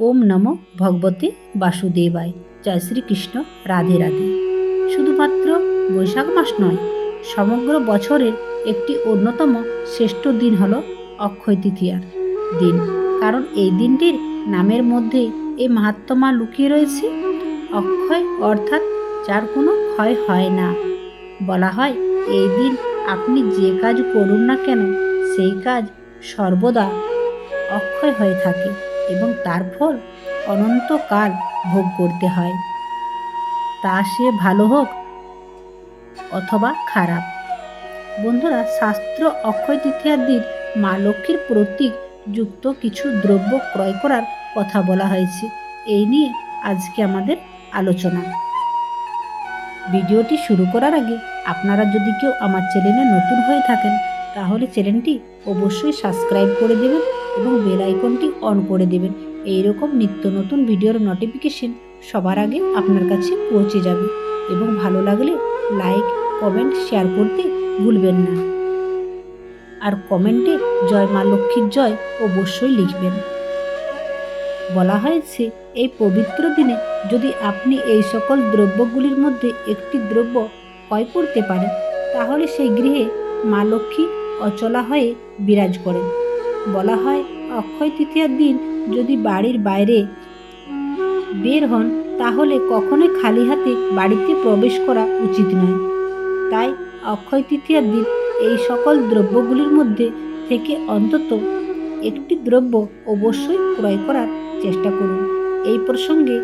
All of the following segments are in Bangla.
ওম নম ভগবতে বাসুদেবায়। জয় শ্রীকৃষ্ণ। রাধে রাধে। শুধুমাত্র বৈশাখ মাস নয়, সমগ্র বছরের একটি অন্যতম শ্রেষ্ঠ দিন হল অক্ষয় তৃতীয়ার দিন। কারণ এই দিনটির নামের মধ্যে এই মাহাত্মা লুকিয়ে রয়েছে। অক্ষয় অর্থাৎ যার কোনো ক্ষয় হয় না। বলা হয়, এই দিন আপনি যে কাজ করুন না কেন, সেই কাজ সর্বদা অক্ষয় হয়ে থাকে। তার ফল অনন্তকাল ভোগ করতে হয়। তা সে ভালো হোক অথবা খারাপ। বন্ধুরা, শাস্ত্র অক্ষয় তৃতীয়ার দিন মা লক্ষ্মীর প্রতীক যুক্ত কিছু দ্রব্য ক্রয় করার কথা বলা হয়েছে। এই নিয়ে আজকে আমাদের আলোচনা। ভিডিওটি শুরু করার আগে আপনারা যদি কেউ আমার চ্যানেলে নতুন হয়ে থাকেন, তাহলে চ্যানেলটি অবশ্যই সাবস্ক্রাইব করে দেবেন এবং বেল আইকনটি অন করে দেবেন। এই রকম নিত্য নতুন ভিডিওর নোটিফিকেশন সবার আগে আপনার কাছে পৌঁছে যাবে এবং ভালো লাগলে লাইক কমেন্ট শেয়ার করতে ভুলবেন না। আর কমেন্টে জয় মা লক্ষ্মীর জয় অবশ্যই লিখবেন। বলা হয়েছে, এই পবিত্র দিনে যদি আপনি এই সকল দ্রব্যগুলির মধ্যে একটি দ্রব্য ক্রয় করতে পারেন, তাহলে সেই গৃহে মা লক্ষ্মী অচলা হয়ে বিরাজ করেন। বলা হয়, অক্ষয় তৃতীয়ার দিন যদি বাড়ির বাইরে বের হন, তাহলে কখনোই খালি হাতে বাড়িতে প্রবেশ করা উচিত নয়। তাই অক্ষয় তৃতীয়ার দিন এই সকল দ্রব্যগুলির মধ্যে থেকে অন্তত একটি দ্রব্য অবশ্যই ক্রয় করার চেষ্টা করুন। এই প্রসঙ্গে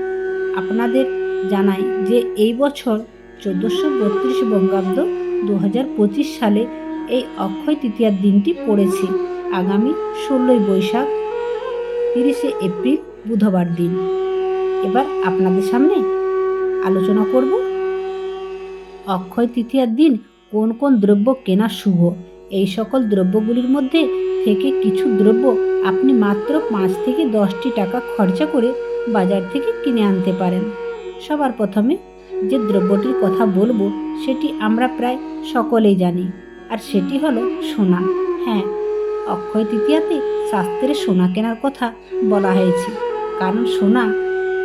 আপনাদের জানাই যে এই বছর চোদ্দোশো বত্রিশ বঙ্গাব্দ দু হাজার পঁচিশ সালে এই অক্ষয় তৃতীয়ার দিনটি পড়েছে। আগামী ষোলোই বৈশাখ, তিরিশে এপ্রিল, বুধবার দিন। এবার আপনাদের সামনে আলোচনা করব অক্ষয় তৃতীয়ার দিন কোন কোন দ্রব্য কেনা শুভ। এই সকল দ্রব্যগুলির মধ্যে থেকে কিছু দ্রব্য আপনি মাত্র পাঁচ থেকে দশটি টাকা খরচা করে বাজার থেকে কিনে আনতে পারেন। সবার প্রথমে যে দ্রব্যটির কথা বলব, সেটি আমরা প্রায় সকলেই জানি, আর সেটি হলো সোনা। হ্যাঁ অক্ষয় তৃতীয়াতে শাস্ত্রে সোনা কেনার কথা বলা হয়েছে। কারণ সোনা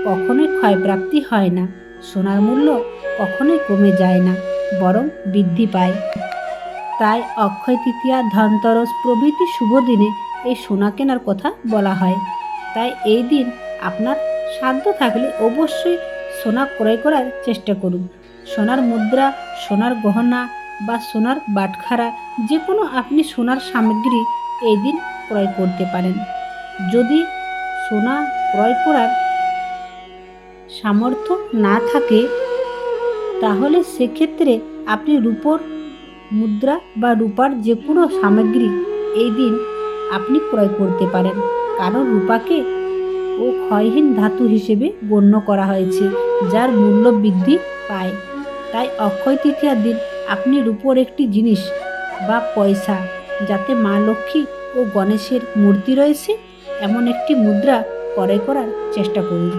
কখনোই ক্ষয়প্রাপ্তি হয় না। সোনার মূল্য কখনোই কমে যায় না, বরং বৃদ্ধি পায়। তাই অক্ষয় তৃতীয়া ধনতরস প্রভৃতি শুভ দিনে এই সোনা কেনার কথা বলা হয়। তাই এই দিন আপনার সাধ্য থাকলে অবশ্যই সোনা ক্রয় করার চেষ্টা করুন। সোনার মুদ্রা, সোনার গহনা বা সোনার বাটখারা যে কোনো আপনি সোনার সামগ্রী এই দিন ক্রয় করতে পারেন। যদি সোনা ক্রয় করার সামর্থ্য না থাকে, তাহলে সেক্ষেত্রে আপনি রূপোর মুদ্রা বা রূপার যে কোনো সামগ্রী এই দিন আপনি ক্রয় করতে পারেন। কারণ রূপাকে ও ক্ষয়হীন ধাতু হিসেবে গণ্য করা হয়েছে, যার মূল্য বৃদ্ধি পায়। তাই অক্ষয় তৃতীয়ার দিন আপনি রূপোর একটি জিনিস বা পয়সা যাতে মা লক্ষ্মী ও গণেশের মূর্তি রয়েছে, এমন একটি মুদ্রা ক্রয় করার চেষ্টা করুন।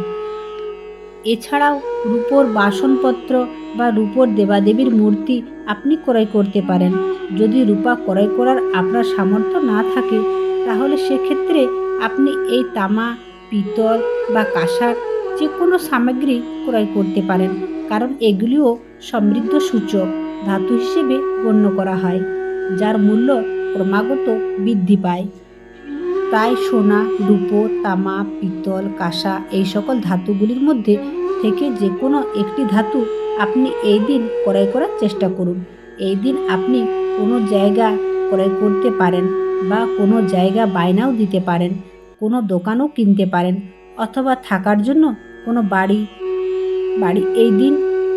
এছাড়াও রূপোর বাসনপত্র বা রূপোর দেবাদেবীর মূর্তি আপনি ক্রয় করতে পারেন। যদি রূপা ক্রয় করার আপনার সামর্থ্য না থাকে, তাহলে সেক্ষেত্রে আপনি এই তামা, পিতল বা কাঁসার যে কোনো সামগ্রী ক্রয় করতে পারেন, কারণ এগুলিও সমৃদ্ধ সূচক, ধাতু হিসেবে গণ্য করা হয়, যার মূল্য ক্রমাগত বৃদ্ধি পায়। তাই সোনা, রূপো, তামা, পিতল, কাঁসা এই সকল ধাতুগুলির মধ্যে থেকে যে কোনো একটি ধাতু আপনি এই দিন ক্রয় করার চেষ্টা করুন। এই দিন আপনি কোনো জায়গা ক্রয় করতে পারেন বা কোনো জায়গা বায়নাও দিতে পারেন, কোনো দোকানও কিনতে পারেন অথবা থাকার জন্য কোনো বাড়ি বাড়ি এই দিন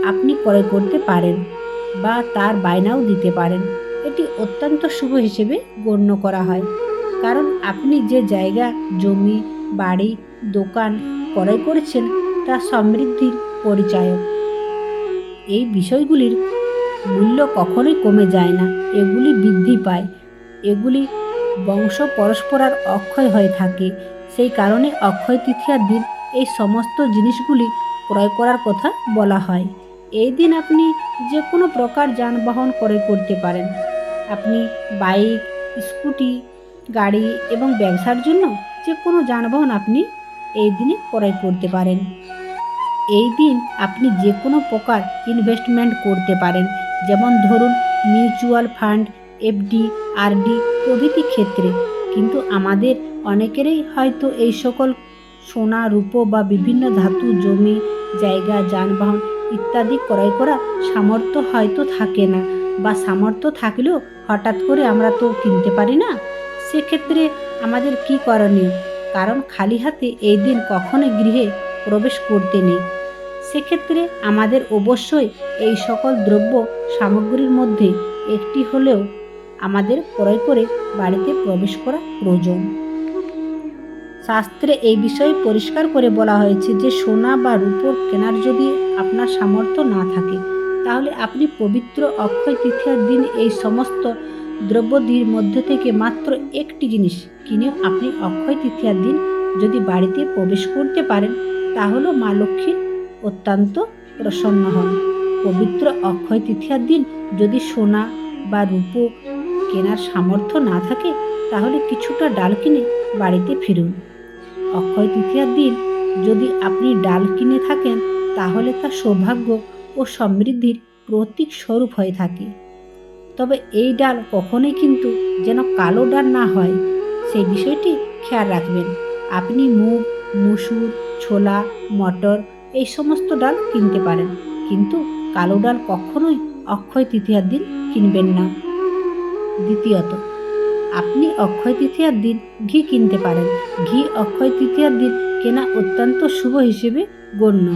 আপনি ক্রয় করতে পারেন বা তার বায়নাও দিতে পারেন। এটি অত্যন্ত শুভ হিসেবে গণ্য করা হয়। কারণ আপনি যে জায়গা, জমি, বাড়ি, দোকান ক্রয় করেছেন, তা সমৃদ্ধির পরিচায়ক। এই বিষয়গুলির মূল্য কখনোই কমে যায় না। এগুলি বৃদ্ধি পায়। এগুলি বংশ পরস্পরার অক্ষয় হয়ে থাকে। সেই কারণে অক্ষয় তৃতীয়ার দিন এই সমস্ত জিনিসগুলি ক্রয় করার কথা বলা হয়। এই দিন আপনি যে কোনো প্রকার যানবাহন ক্রয় করতে পারেন। আপনি বাইক, স্কুটি, গাড়ি এবং ব্যবসার জন্য যে কোনো যানবাহন আপনি এই দিনে ক্রয় করতে পারেন। এই দিন আপনি যে কোনো প্রকার ইনভেস্টমেন্ট করতে পারেন। যেমন ধরুন মিউচুয়াল ফান্ড এফডি আরডি প্রভৃতি ক্ষেত্রে। কিন্তু আমাদের অনেকেরই হয়তো এই সকল সোনা, রূপো বা বিভিন্ন ধাতু, জমি, জায়গা, যানবাহন ইত্যাদি ক্রয় করা সামর্থ্য হয়তো থাকে না। বা সামর্থ্য থাকলেও হঠাৎ করে আমরা তো কিনতে পারি না, সেক্ষেত্রে আমাদের কি করণীয়? কারণ খালি হাতে এই দিন কখনোই গৃহে প্রবেশ করতে নেই। সেক্ষেত্রে আমাদের অবশ্যই এই সকল দ্রব্য সামগ্রীর মধ্যে একটি হলেও আমাদের ক্রয় করে বাড়িতে প্রবেশ করা প্রয়োজন। শাস্ত্রে এই বিষয়ে পরিষ্কার করে বলা হয়েছে যে সোনা বা রূপোর কেনার যদি আপনার সামর্থ্য না থাকে তাহলে আপনি পবিত্র অক্ষয় তৃতীয়ার দিন এই সমস্ত দ্রব্যদির মধ্যে থেকে মাত্র একটি জিনিস কিনে আপনি অক্ষয় তৃতীয়ার দিন যদি বাড়িতে প্রবেশ করতে পারেন তাহলে মা লক্ষ্মীর অত্যন্ত প্রসন্ন হন। পবিত্র অক্ষয় তৃতীয়ার দিন যদি সোনা বা রূপো কেনার সামর্থ্য না থাকে, তাহলে কিছুটা ডাল কিনে বাড়িতে ফিরুন। অক্ষয় তৃতীয়ার দিন যদি আপনি ডাল কিনে থাকেন, তাহলে তা সৌভাগ্য সমৃদ্ধির প্রতীক স্বরূপ হয়ে থাকে। তবে এই ডাল কখনোই কিন্তু যেন কালো ডাল না হয় সেই বিষয়টি খেয়াল রাখবেন। আপনি মুগ, মুসুর, ছোলা, মটর এই সমস্ত ডাল কিনতে পারেন, কিন্তু কালো ডাল কখনোই অক্ষয় তৃতীয়ার দিন কিনবেন না। দ্বিতীয়ত, আপনি অক্ষয় তৃতীয়ার দিন ঘি কিনতে পারেন। ঘি অক্ষয় তৃতীয়ার দিন কেনা অত্যন্ত শুভ হিসেবে গণ্য।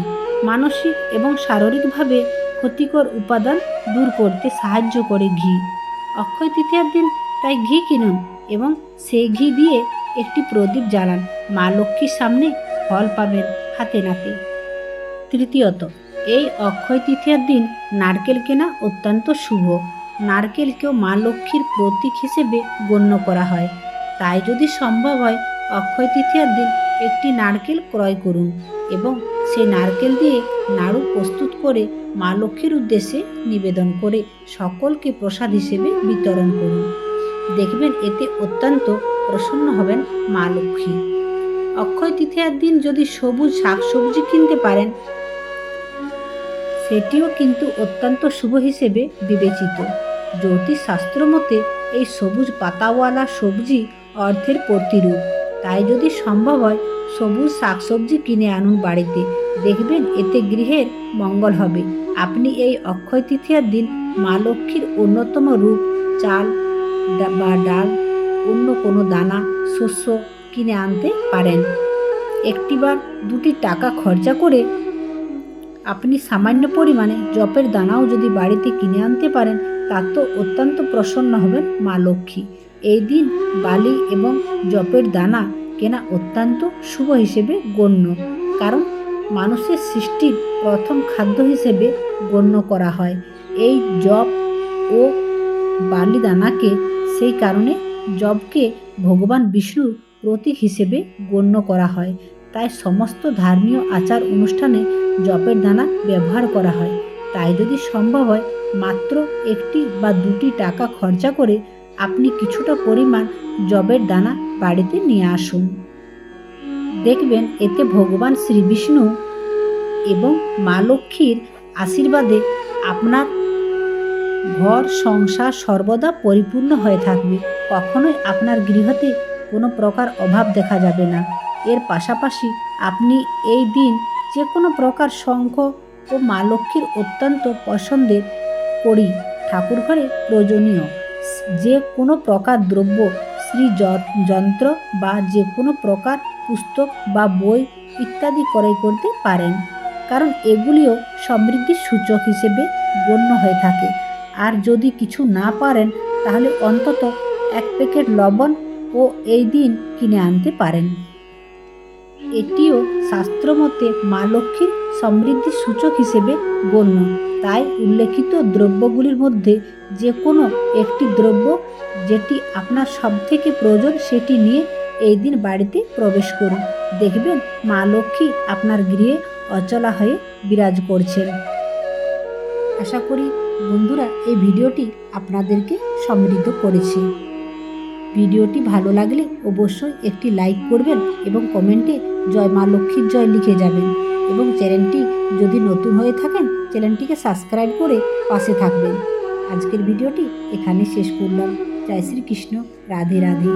মানসিক এবং শারীরিকভাবে ক্ষতিকর উপাদান দূর করতে সাহায্য করে ঘি। অক্ষয় তৃতীয়ার দিন তাই ঘি কিনুন এবং সেই ঘি দিয়ে একটি প্রদীপ জ্বালান। মা লক্ষ্মীর সামনে ফল পাবেন হাতে নাতে। তৃতীয়ত, এই অক্ষয় তৃতীয়ার দিন নারকেল কেনা অত্যন্ত শুভ। নারকেলকেও মা লক্ষ্মীর প্রতীক হিসেবে গণ্য করা হয়। তাই যদি সম্ভব হয়, অক্ষয় তৃতীয়ার দিন একটি নারকেল ক্রয় করুন এবং সেই নারকেল দিয়ে নাড়ু প্রস্তুত করে মা লক্ষ্মীর উদ্দেশ্যে নিবেদন করে সকলকে প্রসাদ হিসেবে বিতরণ করুন। দেখবেন এতে অত্যন্ত প্রসন্ন হবেন মা লক্ষ্মী। অক্ষয় তৃতীয়ার দিন যদি সবুজ শাকসবজি কিনতে পারেন, সেটিও কিন্তু অত্যন্ত শুভ হিসেবে বিবেচিত। জ্যোতিষ শাস্ত্র মতে এই সবুজ পাতাওয়ালা সবজি অর্থের প্রতিরূপ। তাই যদি সম্ভব হয়, সবুজ শাকসবজি কিনে আনুন বাড়িতে। দেখবেন এতে গৃহের মঙ্গল হবে। আপনি এই অক্ষয় তৃতীয়ার দিন মা লক্ষ্মীর অন্যতম রূপ, চাল বা ডাল, অন্য কোনো দানা, শস্য কিনে আনতে পারেন। একটিবার দুটি টাকা খরচা করে আপনি সামান্য পরিমাণে জপের দানাও যদি বাড়িতে কিনে আনতে পারেন, তার তো অত্যন্ত প্রসন্ন হবেন মা লক্ষ্মী। এই দিন বালি এবং জপের দানা কেনা অত্যন্ত শুভ হিসেবে গণ্য। কারণ মানুষের সৃষ্টির প্রথম খাদ্য হিসেবে গণ্য করা হয়। এই জব ও বালি দানাকে সেই কারণে জবকে ভগবান বিষ্ণুর প্রতীক হিসেবে গণ্য করা হয়। তাই সমস্ত ধর্মীয় আচার অনুষ্ঠানে জপের দানা ব্যবহার করা হয়। তাই যদি সম্ভব হয়, মাত্র একটি বা দুটি টাকা খরচা করে আপনি কিছুটা পরিমাণ জবের দানা বাড়িতে নিয়ে আসুন। দেখবেন এতে ভগবান শ্রী বিষ্ণু এবং মা লক্ষ্মীর আশীর্বাদে আপনার ঘর, সংসার সর্বদা পরিপূর্ণ হয়ে থাকবে। কখনোই আপনার গৃহতে কোনো প্রকার অভাব দেখা যাবে না। এর পাশাপাশি আপনি এই দিন যে কোনো প্রকার শঙ্খ ও মা লক্ষ্মীর অত্যন্ত পছন্দের করি। ঠাকুর ঘরে প্রয়োজনীয়। যে কোনো প্রকার দ্রব্য, শ্রী যন্ত্র বা যে কোনো প্রকার পুস্তক বা বই ইত্যাদি ক্রয় করতে পারেন। কারণ এগুলিও সমৃদ্ধির সূচক হিসেবে গণ্য হয়ে থাকে। আর যদি কিছু না পারেন, তাহলে অন্তত এক প্যাকেট লবণ ও এই দিন কিনে আনতে পারেন। এটিও শাস্ত্রমতে মা লক্ষ্মীর সমৃদ্ধির সূচক হিসেবে গণ্য। তাই উল্লেখিত দ্রব্যগুলির মধ্যে যে কোনো একটি দ্রব্য যেটি আপনার সবথেকে প্রয়োজন সেটি নিয়ে এই দিন বাড়িতে প্রবেশ করুন। দেখবেন মা লক্ষ্মী আপনার গৃহে অচলা হয়ে বিরাজ করছেন। আশা করি বন্ধুরা এই ভিডিওটি আপনাদেরকে সমৃদ্ধ করেছে। ভিডিওটি ভালো লাগলে অবশ্যই একটি লাইক করবেন এবং কমেন্টে জয় মা লক্ষ্মীর জয় লিখে যাবেন। এবং চ্যানেলটি যদি নতুন হয়ে থাকেন, চ্যানেলটিকে সাবস্ক্রাইব করে পাশে থাকবেন। আজকের ভিডিওটি এখানে শেষ করলাম। জয় শ্রীকৃষ্ণ। রাধে রাধে।